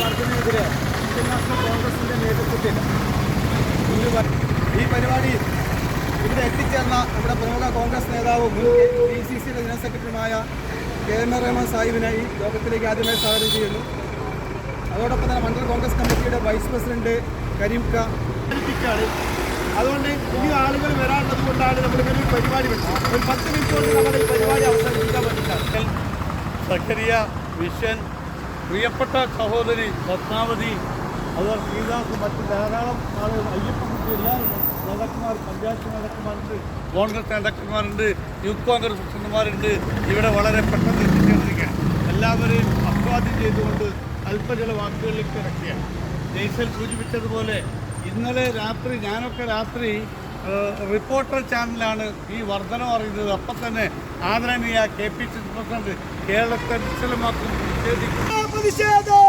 വർധനയെതിരെ Indian national കോൺഗ്രസിന്റെ നേതൃത്വത്തിൽ ഈ പരിപാടിയിൽ ഇവിടെ എത്തിച്ചേർന്ന നമ്മുടെ പ്രമുഖ കോൺഗ്രസ് നേതാവും മുൻ ഡി സി സിയുടെ ജനറൽ സെക്രട്ടറിയുമായ കെ എം ആർ റഹ്മാൻ സാഹിബിനെ ഈ യോഗത്തിലേക്ക് ആദ്യമായി സ്വാഗതം ചെയ്യുന്നു. അതോടൊപ്പം തന്നെ മണ്ഡല കോൺഗ്രസ് കമ്മിറ്റിയുടെ വൈസ് പ്രസിഡന്റ് കരീംക ാണ്. അതുകൊണ്ട് പുതിയ ആളുകൾ വരാനുള്ളത് കൊണ്ടാണ് നമ്മൾ ഇങ്ങനെ ഒരു പരിപാടി വെച്ചത്. ഒരു പത്ത് മിനിറ്റ് കൊണ്ട് നമ്മുടെ ഈ പരിപാടി അവസാനിപ്പിക്കാൻ പറ്റില്ല. സക്കരിയ വിഷൻ പ്രിയപ്പെട്ട സഹോദരി പത്മാവതി അതുപോലെ ശ്രീദാസ് മറ്റ് ധാരാളം ആളുകൾ അയ്യപ്പൻകുട്ടി എല്ലാവരും നേതാക്കന്മാർ പഞ്ചായത്ത് നേതാക്കന്മാരുണ്ട്. കോൺഗ്രസ് നേതാക്കന്മാരുണ്ട് യൂത്ത് കോൺഗ്രസ് പ്രസിഡന്റുമാരുണ്ട്. ഇവിടെ വളരെ പെട്ടെന്ന് എത്തിച്ചേർന്നിരിക്കുകയാണ്. എല്ലാവരെയും അഭിവാദ്യം ചെയ്തുകൊണ്ട് അല്പ ചില വാക്കുകളിലേക്ക് ഇറക്കുകയാണ്. ജയ്സൽ സൂചിപ്പിച്ചതുപോലെ ഇന്നലെ രാത്രി ഞാനൊക്കെ രാത്രി റിപ്പോർട്ടർ ചാനലാണ് ഈ വർധനം അറിയുന്നത്. അപ്പം തന്നെ ആദരണീയ കെ പി സി പ്രസിഡന്റ് കേരളത്തെ നിശ്ചലമാക്കും നിഷേധിക്കും. പ്രതിഷേധം.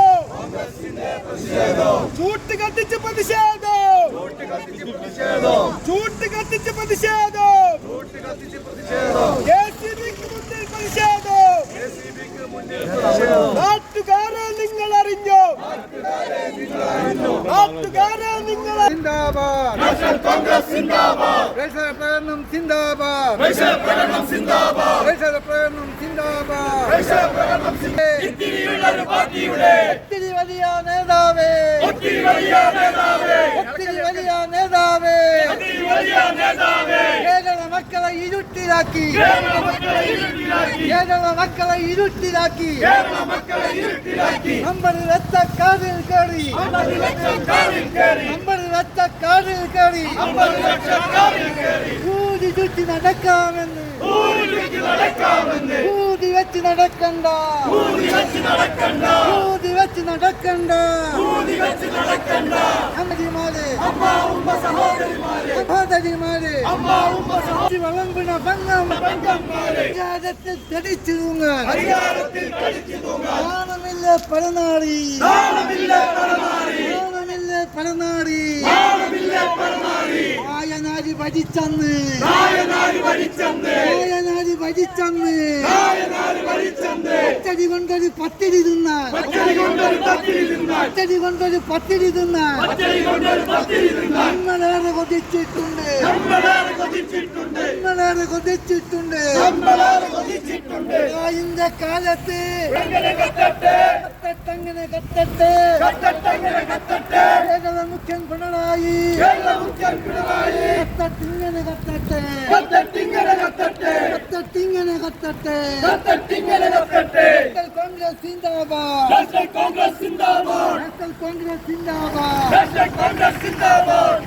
ചൂട്ട് കത്തിച്ച് പ്രതിഷേധം. ചൂട്ട് കത്തിച്ച് പ്രതിഷേധം. നാട്ടുകാരെ നിങ്ങൾ അറിഞ്ഞോ നാട്ടുകാരെ നിങ്ങൾ കോൺഗ്രസ് പ്രകടനം സിന്ദാബാദ്. പ്രകടനം സിന്ദാബാദ്. പ്രകടനം സിന്ദാബാദ്. மக்களை இருட்டிலாக்கி கேரள மக்களை இருட்டிலாக்கி நம்பது ரத்த காதில் கேடி. நம்பது ரத்த காதில் கேடி. ഊതി ചുറ്റി നടക്കാമെന്ന്. ഊതി വെച്ച് നടക്കണ്ട. ഊതി വെച്ച് നടക്കണ്ട. അമ്മജിമാരെ സഹോദരിമാരെ. വിളമ്പുന്ന ഭംഗം. അധികാരത്തിൽ തടിച്ചു തൂങ്ങാൻ. നാണമില്ല പരനാടി ഭരിച്ചന്ന് നായനാരി ഭരിച്ചന്ന് ഒറ്റടി കൊണ്ടൊരു പത്തിരി തിന്ന. ഒറ്റടി കൊണ്ടൊരു പത്തിരി തിന്ന. നമ്മളേറെ കൊതിച്ചിട്ടുണ്ട്. നമ്മളേറെ കൊതിച്ചിട്ടുണ്ട്. ഇതിന്റെ കാലത്ത്. കത്തട്ടങ്ങനെ കത്തട്ടെ? കേരള മുഖ്യൻ പിണറായി. കത്തട്ടിങ്ങനെ കത്തട്ടെ. കത്തട്ടിങ്ങനെ കത്തട്ടെ. നാഷണൽ കോൺഗ്രസ് സിന്ദാബാദ്. നാഷണൽ കോൺഗ്രസ് സിന്ദാബാദ്.